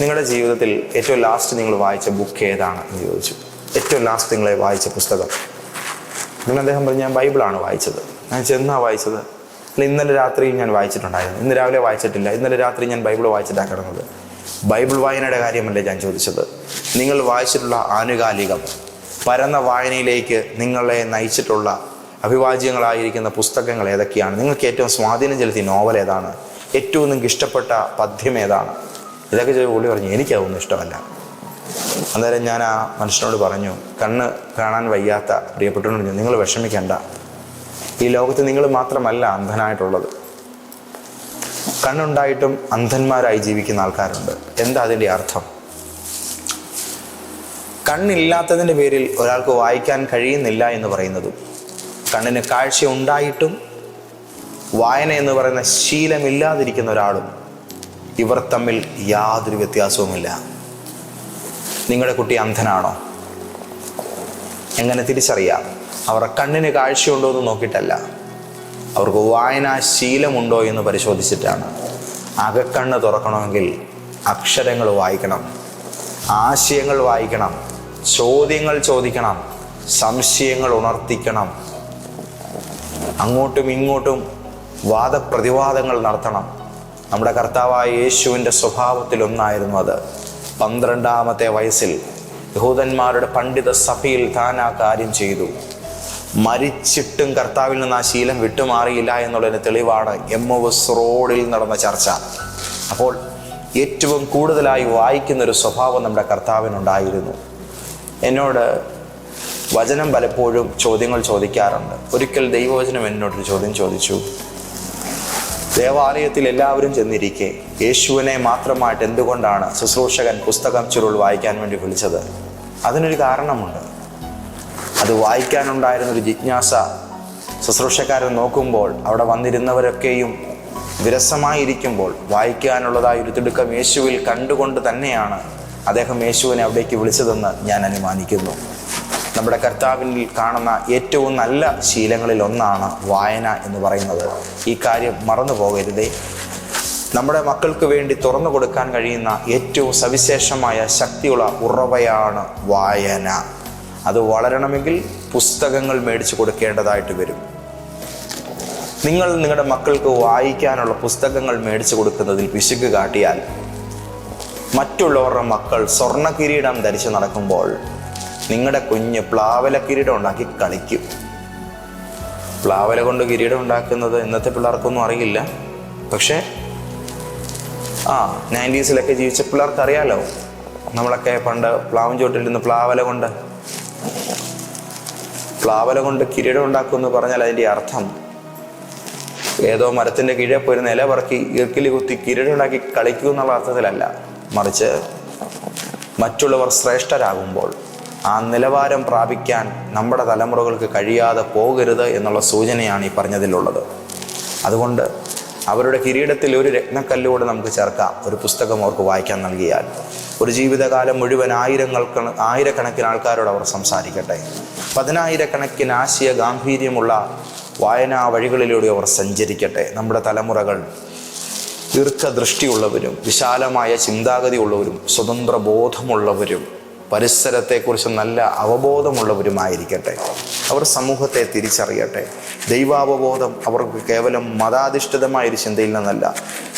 നിങ്ങളുടെ ജീവിതത്തിൽ ഏറ്റവും ലാസ്റ്റ് നിങ്ങൾ വായിച്ച ബുക്ക് ഏതാണ്? എന്ന് ചോദിച്ചു. ഏറ്റവും ലാസ്റ്റ് നിങ്ങളെ വായിച്ച പുസ്തകം. അങ്ങനെ അദ്ദേഹം പറഞ്ഞു ഞാൻ ബൈബിളാണ് വായിച്ചത്. ഞാൻ ചെന്നാ വായിച്ചത്? അല്ല ഇന്നലെ രാത്രിയും ഞാൻ വായിച്ചിട്ടുണ്ടായിരുന്നു. ഇന്ന് രാവിലെ വായിച്ചിട്ടില്ല. ഇന്നലെ രാത്രി ഞാൻ ബൈബിൾ വായിച്ചിട്ടാണ് കിടന്നത്. ബൈബിൾ വായനയുടെ കാര്യമല്ലേ ഞാൻ ചോദിച്ചത്? നിങ്ങൾ വായിച്ചിട്ടുള്ള ആനുകാലികം പരന്ന വായനയിലേക്ക് നിങ്ങളെ നയിച്ചിട്ടുള്ള അഭിവാജ്യങ്ങളായിരിക്കുന്ന പുസ്തകങ്ങൾ ഏതൊക്കെയാണ്? നിങ്ങൾക്ക് ഏറ്റവും സ്വാധീനം ചെലുത്തിയ നോവൽ ഏതാണ്? ഏറ്റവും നിങ്ങൾക്ക് ഇഷ്ടപ്പെട്ട പദ്യം ഏതാണ്? ഇതൊക്കെ ചോദിച്ചു പുള്ളി പറഞ്ഞു എനിക്കതൊന്നും ഇഷ്ടമല്ല. അന്നേരം ഞാൻ ആ മനുഷ്യനോട് പറഞ്ഞു കണ്ണ് കാണാൻ വയ്യാത്ത പ്രിയപ്പെട്ടവനോട് നിങ്ങൾ വിഷമിക്കണ്ട. ഈ ലോകത്ത് നിങ്ങൾ മാത്രമല്ല അന്ധനായിട്ടുള്ളത്. കണ്ണുണ്ടായിട്ടും അന്ധന്മാരായി ജീവിക്കുന്ന ആൾക്കാരുണ്ട്. എന്താ അതിന്റെ അർത്ഥം? കണ്ണില്ലാത്തതിന്റെ പേരിൽ ഒരാൾക്ക് വായിക്കാൻ കഴിയുന്നില്ല എന്ന് പറയുന്നതും കണ്ണിന് കാഴ്ച ഉണ്ടായിട്ടും വായന എന്ന് പറയുന്ന ശീലമില്ലാതിരിക്കുന്ന ഒരാളും ഇവർ തമ്മിൽ യാതൊരു വ്യത്യാസവുമില്ല. നിങ്ങളുടെ കുട്ടി അന്ധനാണോ? എങ്ങനെ തിരിച്ചറിയാം? അവരുടെ കണ്ണിന് കാഴ്ചയുണ്ടോ എന്ന് നോക്കിയിട്ടല്ല. അവർക്ക് വായനാ ശീലമുണ്ടോ എന്ന് പരിശോധിച്ചിട്ടാണ്. അകക്കണ്ണ് തുറക്കണമെങ്കിൽ അക്ഷരങ്ങൾ വായിക്കണം. ആശയങ്ങൾ വായിക്കണം. ചോദ്യങ്ങൾ ചോദിക്കണം. സംശയങ്ങൾ ഉണർത്തിക്കണം. അങ്ങോട്ടും ഇങ്ങോട്ടും വാദപ്രതിവാദങ്ങൾ നടത്തണം. നമ്മുടെ കർത്താവായ യേശുവിന്റെ സ്വഭാവത്തിലൊന്നായിരുന്നു അത്. പന്ത്രണ്ടാമത്തെ വയസ്സിൽ യഹൂദന്മാരുടെ പണ്ഡിത സഭയിൽ താൻ ആ കാര്യം ചെയ്തു. മരിച്ചിട്ടും കർത്താവിൽ നിന്ന് ആ ശീലം വിട്ടുമാറിയില്ല എന്നുള്ളതിന് തെളിവാണ് എം ഒ എസ് റോഡിൽ നടന്ന ചർച്ച. അപ്പോൾ ഏറ്റവും കൂടുതലായി വായിക്കുന്ന ഒരു സ്വഭാവം നമ്മുടെ കർത്താവിനുണ്ടായിരുന്നു. എന്നോട് വചനം പലപ്പോഴും ചോദ്യങ്ങൾ ചോദിക്കാറുണ്ട്. ഒരിക്കൽ ദൈവവചനം എന്നോടൊരു ചോദ്യം ചോദിച്ചു. ദേവാലയത്തിൽ എല്ലാവരും ചെന്നിരിക്കെ യേശുവിനെ മാത്രമായിട്ട് എന്തുകൊണ്ടാണ് ശുശ്രൂഷകൻ പുസ്തകം ചുരുൾ വായിക്കാൻ വേണ്ടി വിളിച്ചത്? അതിനൊരു കാരണമുണ്ട്. അത് വായിക്കാനുണ്ടായിരുന്ന ഒരു ജിജ്ഞാസ ശുശ്രൂഷക്കാരൻ നോക്കുമ്പോൾ അവിടെ വന്നിരുന്നവരൊക്കെയും വിരസമായിരിക്കുമ്പോൾ വായിക്കാനുള്ളതായ ഒരു തിടുക്കം യേശുവിൽ കണ്ടുകൊണ്ട് തന്നെയാണ് അദ്ദേഹം യേശുവിനെ അവിടേക്ക് വിളിച്ചതെന്ന് ഞാൻ അനുമാനിക്കുന്നു. നമ്മുടെ കർത്താവിൽ കാണുന്ന ഏറ്റവും നല്ല ശീലങ്ങളിൽ ഒന്നാണ് വായന എന്ന് പറയുന്നത്. ഈ കാര്യം മറന്നു പോകരുതേ. നമ്മുടെ മക്കൾക്ക് വേണ്ടി തുറന്നു കൊടുക്കാൻ കഴിയുന്ന ഏറ്റവും സവിശേഷമായ ശക്തിയുള്ള ഉറവയാണ് വായന. അത് വളരണമെങ്കിൽ പുസ്തകങ്ങൾ മേടിച്ചു കൊടുക്കേണ്ടതായിട്ട് വരും. നിങ്ങൾ നിങ്ങളുടെ മക്കൾക്ക് വായിക്കാനുള്ള പുസ്തകങ്ങൾ മേടിച്ചു കൊടുക്കുന്നതിൽ പിശുക്ക് കാട്ടിയാൽ മറ്റുള്ളവരുടെ മക്കൾ സ്വർണ കിരീടം ധരിച്ചു നടക്കുമ്പോൾ നിങ്ങളുടെ കുഞ്ഞ് പ്ലാവല കിരീടം ഉണ്ടാക്കി കളിക്കും. പ്ലാവല കൊണ്ട് കിരീടം ഉണ്ടാക്കുന്നത് ഇന്നത്തെ പിള്ളേർക്കൊന്നും അറിയില്ല. പക്ഷേ ആ നയന്റീസിലൊക്കെ ജീവിച്ച പിള്ളേർക്ക് അറിയാലോ നമ്മളൊക്കെ പണ്ട് പ്ലാവും ചോട്ടിൽ നിന്ന് പ്ലാവല കൊണ്ട് പ്ലാവല കൊണ്ട് കിരീടം ഉണ്ടാക്കും എന്ന് പറഞ്ഞാൽ അതിന്റെ അർത്ഥം. ഏതോ മരത്തിന്റെ കീഴെ പോയിരുന്ന ഇല പറക്കി ഇർക്കിലി കുത്തി കിരീടം ഉണ്ടാക്കി കളിക്കൂ എന്നുള്ള അർത്ഥത്തിലല്ല. മറിച്ച് മറ്റുള്ളവർ ശ്രേഷ്ഠരാകുമ്പോൾ ആ നിലവാരം പ്രാപിക്കാൻ നമ്മുടെ തലമുറകൾക്ക് കഴിയാതെ പോകരുത് എന്നുള്ള സൂചനയാണ് ഈ പറഞ്ഞതിലുള്ളത്. അതുകൊണ്ട് അവരുടെ കിരീടത്തിൽ ഒരു രത്നക്കല്ലുകൂടെ നമുക്ക് ചേർക്കാം. ഒരു പുസ്തകം അവർക്ക് വായിക്കാൻ നൽകിയാൽ. ഒരു ജീവിതകാലം മുഴുവൻ ആയിരങ്ങൾ ആയിരക്കണക്കിന് ആൾക്കാരോട് അവർ സംസാരിക്കട്ടെ. പതിനായിരക്കണക്കിന് ആശയ ഗാംഭീര്യമുള്ള വായനാ വഴികളിലൂടെ അവർ സഞ്ചരിക്കട്ടെ. നമ്മുടെ തലമുറകൾ ദീർഘദൃഷ്ടിയുള്ളവരും വിശാലമായ ചിന്താഗതി ഉള്ളവരും സ്വതന്ത്ര ബോധമുള്ളവരും പരിസരത്തെക്കുറിച്ച് നല്ല അവബോധമുള്ളവരുമായിരിക്കട്ടെ. അവർ സമൂഹത്തെ തിരിച്ചറിയട്ടെ. ദൈവാവബോധം അവർക്ക് കേവലം മതാധിഷ്ഠിതമായ ഒരു ചിന്തയിൽ നിന്നല്ല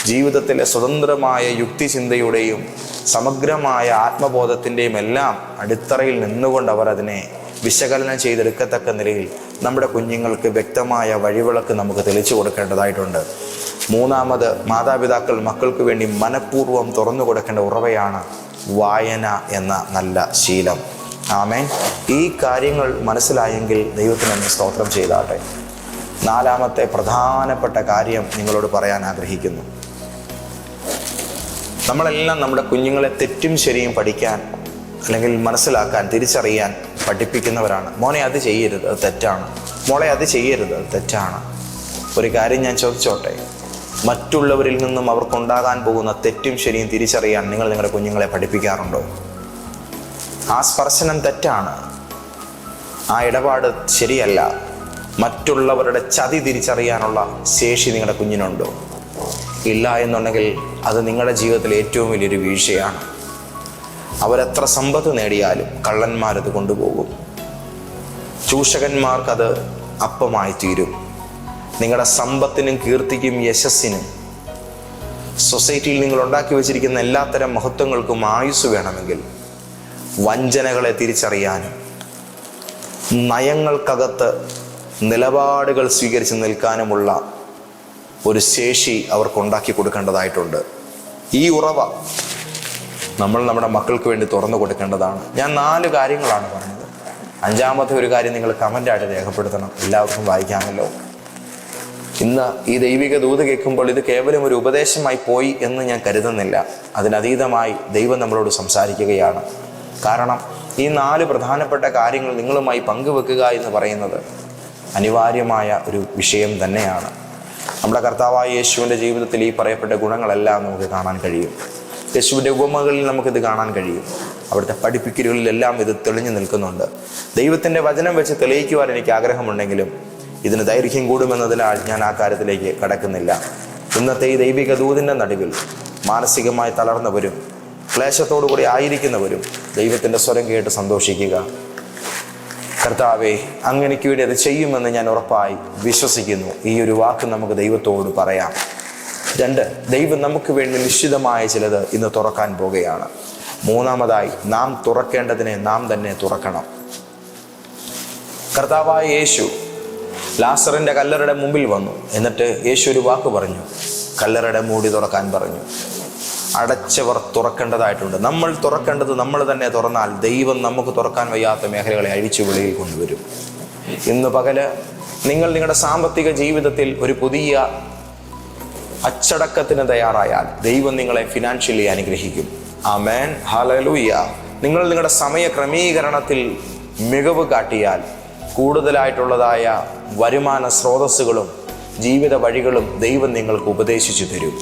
ജീവിതത്തിലെ സ്വതന്ത്രമായ യുക്തിചിന്തയുടെയും സമഗ്രമായ ആത്മബോധത്തിന്റെയും എല്ലാം അടിത്തറയിൽ നിന്നുകൊണ്ട് അവർ അതിനെ വിശകലനം ചെയ്തെടുക്കത്തക്ക നിലയിൽ നമ്മുടെ കുഞ്ഞുങ്ങൾക്ക് വ്യക്തമായ വഴിവിളക്ക് നമുക്ക് തെളിച്ചു കൊടുക്കേണ്ടതായിട്ടുണ്ട്. മൂന്നാമത് മാതാപിതാക്കൾ മക്കൾക്ക് വേണ്ടി മനഃപൂർവം തുറന്നു കൊടുക്കേണ്ട ഉറവയാണ് വായന എന്ന നല്ല ശീലം. ആമേൻ. ഈ കാര്യങ്ങൾ മനസ്സിലായെങ്കിൽ ദൈവത്തിനൊന്ന് സ്തോത്രം ചെയ്താട്ടെ. നാലാമത്തെ പ്രധാനപ്പെട്ട കാര്യം നിങ്ങളോട് പറയാൻ ആഗ്രഹിക്കുന്നു. നമ്മളെല്ലാം നമ്മുടെ കുഞ്ഞുങ്ങളെ തെറ്റും ശരിയും പഠിക്കാൻ അല്ലെങ്കിൽ മനസ്സിലാക്കാൻ തിരിച്ചറിയാൻ പഠിപ്പിക്കുന്നവരാണ്. മോനെ അത് ചെയ്യരുത്. അത് തെറ്റാണ്. മോളെ അത് ചെയ്യരുത്. അത് തെറ്റാണ്. ഒരു കാര്യം ഞാൻ ചോദിച്ചോട്ടെ? മറ്റുള്ളവരിൽ നിന്നും അവർക്കുണ്ടാകാൻ പോകുന്ന തെറ്റും ശരിയും തിരിച്ചറിയാൻ നിങ്ങൾ നിങ്ങളുടെ കുഞ്ഞുങ്ങളെ പഠിപ്പിക്കാറുണ്ടോ? ആ സ്പർശനം തെറ്റാണ്. ആ ഇടപാട് ശരിയല്ല. മറ്റുള്ളവരുടെ ചതി തിരിച്ചറിയാനുള്ള ശേഷി നിങ്ങളുടെ കുഞ്ഞിനുണ്ടോ? ഇല്ല എന്നുണ്ടെങ്കിൽ അത് നിങ്ങളുടെ ജീവിതത്തിലെ ഏറ്റവും വലിയൊരു വീഴ്ചയാണ്. അവരെത്ര സമ്പത്ത് നേടിയാലും കള്ളന്മാരത് കൊണ്ടുപോകും. ചൂഷകന്മാർക്കത് അപ്പമായി തീരും നിങ്ങളുടെ സമ്പത്തിനും കീർത്തിക്കും യശസ്സിനും സൊസൈറ്റിയിൽ നിങ്ങൾ ഉണ്ടാക്കി വെച്ചിരിക്കുന്ന എല്ലാത്തരം മഹത്വങ്ങൾക്കും ആയുസ് വേണമെങ്കിൽ വഞ്ചനകളെ തിരിച്ചറിയാനും നയങ്ങൾക്കകത്ത് നിലപാടുകൾ സ്വീകരിച്ച് നിൽക്കാനുമുള്ള ഒരു ശേഷി അവർക്ക് ഉണ്ടാക്കി കൊടുക്കേണ്ടതായിട്ടുണ്ട്. ഈ ഉറവ നമ്മൾ നമ്മുടെ മക്കൾക്ക് വേണ്ടി തുറന്നു കൊടുക്കേണ്ടതാണ്. ഞാൻ നാല് കാര്യങ്ങളാണ് പറഞ്ഞത്. അഞ്ചാമത്തെ ഒരു കാര്യം നിങ്ങൾ കമന്റായിട്ട് രേഖപ്പെടുത്തണം. എല്ലാവർക്കും വായിക്കാമല്ലോ. ഇന്ന് ഈ ദൈവിക ദൂത് കേൾക്കുമ്പോൾ ഇത് കേവലം ഒരു ഉപദേശമായി പോയി എന്ന് ഞാൻ കരുതുന്നില്ല. അതിനതീതമായി ദൈവം നമ്മളോട് സംസാരിക്കുകയാണ്. കാരണം ഈ നാല് പ്രധാനപ്പെട്ട കാര്യങ്ങൾ നിങ്ങളുമായി പങ്കുവെക്കുക എന്ന് പറയുന്നത് അനിവാര്യമായ ഒരു വിഷയം തന്നെയാണ്. നമ്മുടെ കർത്താവായ യേശുവിന്റെ ജീവിതത്തിൽ ഈ പറയപ്പെട്ട ഗുണങ്ങളെല്ലാം നമുക്ക് കാണാൻ കഴിയും. യേശുവിന്റെ ഉപമകളിൽ നമുക്കിത് കാണാൻ കഴിയും. അവിടുത്തെ പഠിപ്പിക്കലുകളിലെല്ലാം ഇത് തെളിഞ്ഞു നിൽക്കുന്നുണ്ട്. ദൈവത്തിന്റെ വചനം വെച്ച് തെളിയിക്കുവാൻ എനിക്ക് ആഗ്രഹമുണ്ടെങ്കിലും ഇതിന് ദൈർഘ്യം കൂടുമെന്നതിനാൽ ഞാൻ ആ കാര്യത്തിലേക്ക് കടക്കുന്നില്ല. ഇന്നത്തെ ഈ ദൈവിക ദൂതിന്റെ നടുവിൽ മാനസികമായി തളർന്നവരും ക്ലേശത്തോടു കൂടി ആയിരിക്കുന്നവരും ദൈവത്തിന്റെ സ്വരം കേട്ട് സന്തോഷിക്കുക. കർത്താവെ അങ്ങനെക്ക് വേണ്ടി അത് ചെയ്യുമെന്ന് ഞാൻ ഉറപ്പായി വിശ്വസിക്കുന്നു. ഈ ഒരു വാക്ക് നമുക്ക് ദൈവത്തോട് പറയാം. രണ്ട് ദൈവം നമുക്ക് വേണ്ടി നിശ്ചിതമായ ചിലത് ഇന്ന് തുറക്കാൻ പോകുകയാണ് മൂന്നാമതായി നാം തുറക്കേണ്ടതിനെ നാം തന്നെ തുറക്കണം. കർത്താവായ യേശു ലാസറിന്റെ കല്ലറയുടെ മുമ്പിൽ വന്നു. എന്നിട്ട് യേശു ഒരു വാക്ക് പറഞ്ഞു. കല്ലറയുടെ മൂടി തുറക്കാൻ പറഞ്ഞു. അടച്ചവർ തുറക്കേണ്ടതായിട്ടുണ്ട്. നമ്മൾ തുറക്കേണ്ടത് നമ്മൾ തന്നെ തുറന്നാൽ ദൈവം നമുക്ക് തുറക്കാൻ വയ്യാത്ത മേഖലകളെ അഴിച്ചു വെളിയിൽ കൊണ്ടുവരും. ഇന്ന് പകൽ നിങ്ങൾ നിങ്ങളുടെ സാമ്പത്തിക ജീവിതത്തിൽ ഒരു പുതിയ അച്ചടക്കത്തിന് തയ്യാറായാൽ ദൈവം നിങ്ങളെ ഫിനാൻഷ്യലി അനുഗ്രഹിക്കും. ആ ആമേൻ. ഹാലലൂയ നിങ്ങൾ നിങ്ങളുടെ സമയ ക്രമീകരണത്തിൽ മികവ് കാട്ടിയാൽ കൂടുതലായിട്ടുള്ളതായ വരുമാന സ്രോതസ്സുകളും ജീവിത വഴികളും ദൈവം നിങ്ങൾക്ക് ഉപദേശിച്ചു തരും.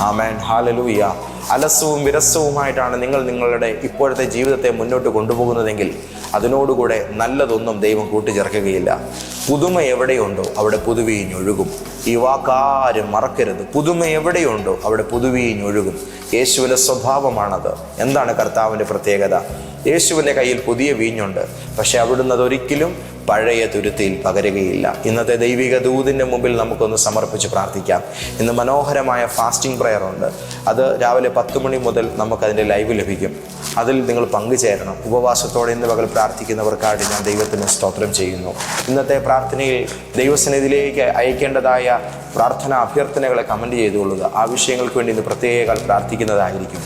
ആമേൻ. ഹാലലൂയ അലസവും വിരസവുമായിട്ടാണ് നിങ്ങൾ നിങ്ങളുടെ ഇപ്പോഴത്തെ ജീവിതത്തെ മുന്നോട്ട് കൊണ്ടുപോകുന്നതെങ്കിൽ അതിനോടുകൂടെ നല്ലതൊന്നും ദൈവം കൂട്ടിച്ചേർക്കുകയില്ല. പുതുമ എവിടെയുണ്ടോ അവിടെ പുതുവീഞ്ഞൊഴുകും. ഈ വാക്കാരും മറക്കരുത്. പുതുമ എവിടെയുണ്ടോ അവിടെ പുതുവീഞ്ഞൊഴുകും. യേശുവിന്റെ സ്വഭാവമാണത്. എന്താണ് കർത്താവിന്റെ പ്രത്യേകത? യേശുവിന്റെ കയ്യിൽ പുതിയ വീഞ്ഞുണ്ട്. പക്ഷെ അവിടുന്ന് അതൊരിക്കലും പഴയ തുരുത്തിയിൽ പകരുകയില്ല. ഇന്നത്തെ ദൈവിക ദൂതിന്റെ മുമ്പിൽ നമുക്കൊന്ന് സമർപ്പിച്ച് പ്രാർത്ഥിക്കാം. ഇന്ന് മനോഹരമായ ഫാസ്റ്റിംഗ് പ്രെയർ ഉണ്ട്. അത് രാവിലെ പത്ത് മണി മുതൽ നമുക്കതിന്റെ ലൈവ് ലഭിക്കും. അതിൽ നിങ്ങൾ പങ്കുചേരണം. ഉപവാസത്തോടെ ഇന്ന് പകൽ പ്രാർത്ഥിക്കുന്നവർക്കായിട്ട് ഞാൻ ദൈവത്തിന് സ്തോത്രം ചെയ്യുന്നു. ഇന്നത്തെ പ്രാർത്ഥനയിൽ ദൈവസന്നിധിയിലേക്ക് അയക്കേണ്ടതായ പ്രാർത്ഥനാ അഭ്യർത്ഥനകളെ കമന്റ് ചെയ്തുകൊള്ളുക. ആ വിഷയങ്ങൾക്ക് വേണ്ടി ഇന്ന് പ്രത്യേക പ്രാർത്ഥിക്കുന്നതായിരിക്കും.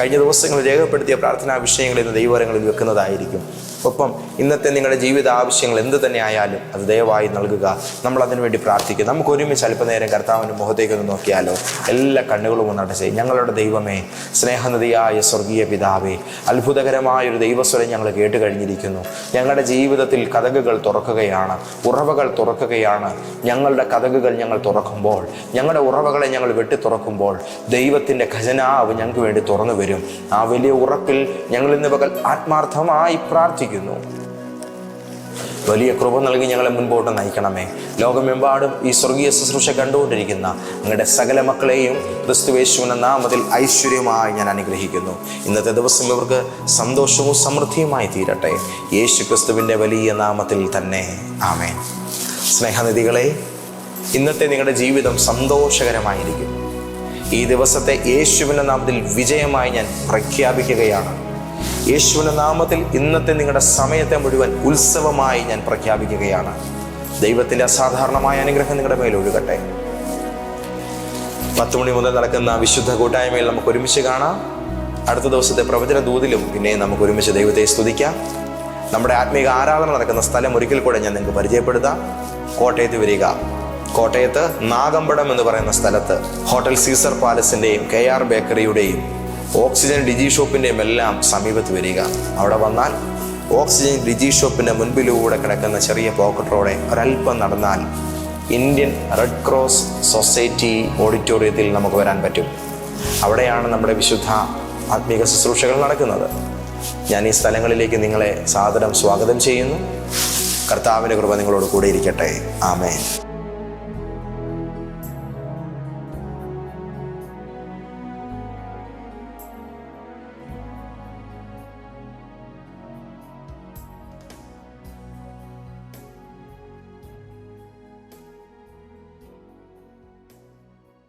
കഴിഞ്ഞ ദിവസങ്ങളിൽ രേഖപ്പെടുത്തിയ പ്രാർത്ഥനാ വിഷയങ്ങൾ ഇന്ന് ദൈവരങ്ങളിൽ വെക്കുന്നതായിരിക്കും. ഒപ്പം ഇന്നത്തെ നിങ്ങളുടെ ജീവിത ആവശ്യങ്ങൾ എന്ത് തന്നെ ആയാലും അത് ദയവായി നൽകുക. നമ്മൾ അതിനുവേണ്ടി പ്രാർത്ഥിക്കുക നമുക്ക് ഒരുമിച്ച് അല്പനേരം കർത്താവിന്റെ മുഖത്തേക്ക് ഒന്ന് നോക്കിയാലോ? എല്ലാ കണ്ണുകളും ഒന്ന് അടച്ചേ ഞങ്ങളുടെ ദൈവമേ സ്നേഹനദിയായ സ്വർഗീയ പിതാവേ അത്ഭുതകരമായ ഒരു ദൈവസ്വരം ഞങ്ങൾ കേട്ട് കഴിഞ്ഞിരിക്കുന്നു. ഞങ്ങളുടെ ജീവിതത്തിൽ കഥകുകൾ തുറക്കുകയാണ്. ഉറവകൾ തുറക്കുകയാണ്. ഞങ്ങളുടെ കഥകുകൾ ഞങ്ങൾ തുറക്കുമ്പോൾ ഞങ്ങളുടെ ഉറവകളെ ഞങ്ങൾ വെട്ടി തുറക്കുമ്പോൾ ദൈവത്തിന്റെ ഖജനാവ് ഞങ്ങൾക്ക് വേണ്ടി തുറന്നു വരും. ആ വലിയ ഉറപ്പിൽ ഞങ്ങൾ ഇന്ന് പകൽ ആത്മാർത്ഥമായി പ്രാർത്ഥിക്കുന്നു വലിയ കൃപ നൽകി ഞങ്ങളെ മുൻപോട്ട് നയിക്കണമേ. ലോകമെമ്പാടും ഈ സ്വർഗീയ ശുശ്രൂഷ കണ്ടുകൊണ്ടിരിക്കുന്ന നിങ്ങളുടെ സകല മക്കളെയും ക്രിസ്തുവേശുവിന്റെ നാമത്തിൽ ഐശ്വര്യമായി ഞാൻ അനുഗ്രഹിക്കുന്നു. ഇന്നത്തെ ദിവസം ഇവർക്ക് സന്തോഷവും സമൃദ്ധിയുമായി തീരട്ടെ. യേശു ക്രിസ്തുവിന്റെ വലിയ നാമത്തിൽ തന്നെ. ആമേ സ്നേഹനിധികളെ ഇന്നത്തെ നിങ്ങളുടെ ജീവിതം സന്തോഷകരമായിരിക്കും. ഈ ദിവസത്തെ യേശുവിന്റെ നാമത്തിൽ വിജയമായി ഞാൻ പ്രഖ്യാപിക്കുകയാണ്. യേശുവിന്റെ നാമത്തിൽ ഇന്നത്തെ നിങ്ങളുടെ സമയത്തെ മുഴുവൻ ഉത്സവമായി ഞാൻ പ്രഖ്യാപിക്കുകയാണ്. ദൈവത്തിന്റെ അസാധാരണമായ അനുഗ്രഹം നിങ്ങളുടെ മേൽ ഒഴുകട്ടെ. പത്ത് മണി മുതൽ നടക്കുന്ന വിശുദ്ധ കൂട്ടായ്മയിൽ നമുക്ക് ഒരുമിച്ച് കാണാം. അടുത്ത ദിവസത്തെ പ്രവചന ദൂതിലും പിന്നെ നമുക്ക് ഒരുമിച്ച് ദൈവത്തെ സ്തുതിക്കാം. നമ്മുടെ ആത്മീക ആരാധന നടക്കുന്ന സ്ഥലം ഒരിക്കൽ കൂടെ ഞാൻ നിങ്ങൾക്ക് പരിചയപ്പെടുത്താം. കോട്ടയത്ത് വരിക. കോട്ടയത്ത് നാഗമ്പടം എന്ന് പറയുന്ന സ്ഥലത്ത് ഹോട്ടൽ സീസർ പാലസിന്റെയും കെ ആർ ബേക്കറിയുടെയും ഓക്സിജൻ ഡിജി ഷോപ്പിന്റെയും എല്ലാം സമീപത്ത് വരിക. അവിടെ വന്നാൽ ഓക്സിജൻ ഡിജി ഷോപ്പിന്റെ മുൻപിലൂടെ കിടക്കുന്ന ചെറിയ പോക്കറ്റ് റോഡെ ഒരല്പം നടന്നാൽ ഇന്ത്യൻ റെഡ് ക്രോസ് സൊസൈറ്റി ഓഡിറ്റോറിയത്തിൽ നമുക്ക് വരാൻ പറ്റും. അവിടെയാണ് നമ്മുടെ വിശുദ്ധ ആത്മീക ശുശ്രൂഷകൾ നടക്കുന്നത്. ഞാൻ ഈ സ്ഥലങ്ങളിലേക്ക് നിങ്ങളെ സാദരം സ്വാഗതം ചെയ്യുന്നു. കർത്താവിന്റെ കൃപ നിങ്ങളോട് കൂടെ ഇരിക്കട്ടെ. ആമേൻ.